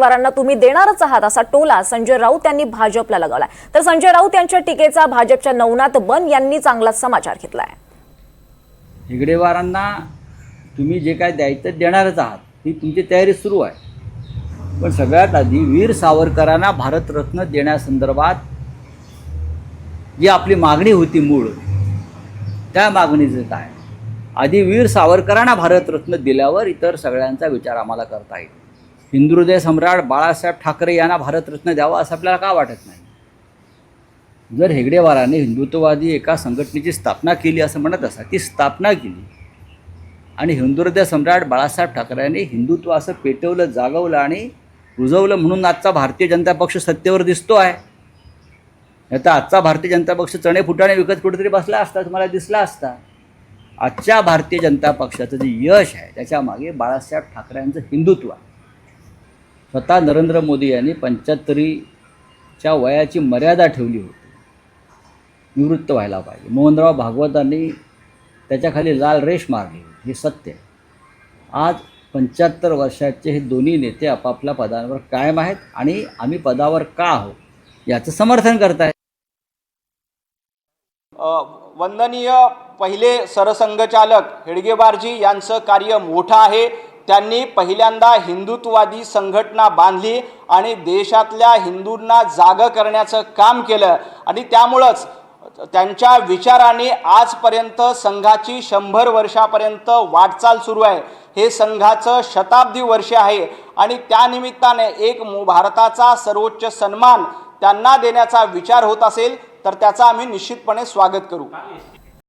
उमेदवारांना तुम्ही देणारच आहात असा टोला संजय राऊत यांनी भाजपला लगावलाय. तर संजय राऊत यांच्या टीकेचा भाजपच्या नवनाथ बन यांनी चांगलाच समाचार घेतलाय. हेगडेवारांना तुम्ही जे काय द्यायचं देणारच आहात ही तुमची तयारी सुरू आहे. पण सगळ्यात आधी वीर सावरकरांना भारतरत्न देण्यासंदर्भात जी आपली मागणी होती मूळ त्या मागणीचं काय? आधी वीर सावरकरांना भारतरत्न दिल्यावर इतर सगळ्यांचा विचार आम्हाला करता येईल. हिंदुहृदय सम्राट बाळासाहेब ठाकरे यांना भारतरत्न द्यावा असं आपल्याला का वाटत नाही? जर हेगडेवाराने हिंदुत्ववादी एका संघटनेची स्थापना केली असं म्हणत असा ती स्थापना केली आणि हिंदुहृदय सम्राट बाळासाहेब ठाकरेंनी हिंदुत्व असं पेटवलं जागवलं आणि रुजवलं म्हणून आजचा भारतीय जनता पक्ष सत्तेवर दिसतो आहे. आता आजचा भारतीय जनता पक्ष चणे फुटाणे विकत कुठेतरी बसला असता तुम्हाला दिसला असता. आजच्या भारतीय जनता पक्षाचं जे यश आहे त्याच्यामागे बाळासाहेब ठाकरेंचं हिंदुत्व आहे. स्वतः नरेंद्र मोदी यांनी पंच्याहत्तरीच्या वयाची मर्यादा ठेवली होती. निवृत्त व्हायला पाहिजे. मोहनराव भागवतांनी त्याच्याखाली लाल रेष मारली. होती हे सत्य आहे. आज पंच्याहत्तर वर्षाचे हे दोन्ही नेते आपापल्या पदांवर कायम आहेत आणि आम्ही पदावर का आहोत याचं समर्थन करत आहेत वंदनीय पहिले सरसंघचालक हेडगेबारजी यांचं कार्य मोठं आहे. त्यांनी पहिल्यांदा हिंदुत्ववादी संघटना बांधली आणि देशातल्या हिंदूंना जागं करण्याचं काम केलं. आणि त्यामुळंच त्यांच्या विचाराने आजपर्यंत संघाची शंभर वर्षापर्यंत वाटचाल सुरू आहे. हे संघाचं शताब्दी वर्ष आहे आणि त्यानिमित्ताने एक भारताचा सर्वोच्च सन्मान त्यांना देण्याचा विचार होत असेल तर त्याचा आम्ही निश्चितपणे स्वागत करू.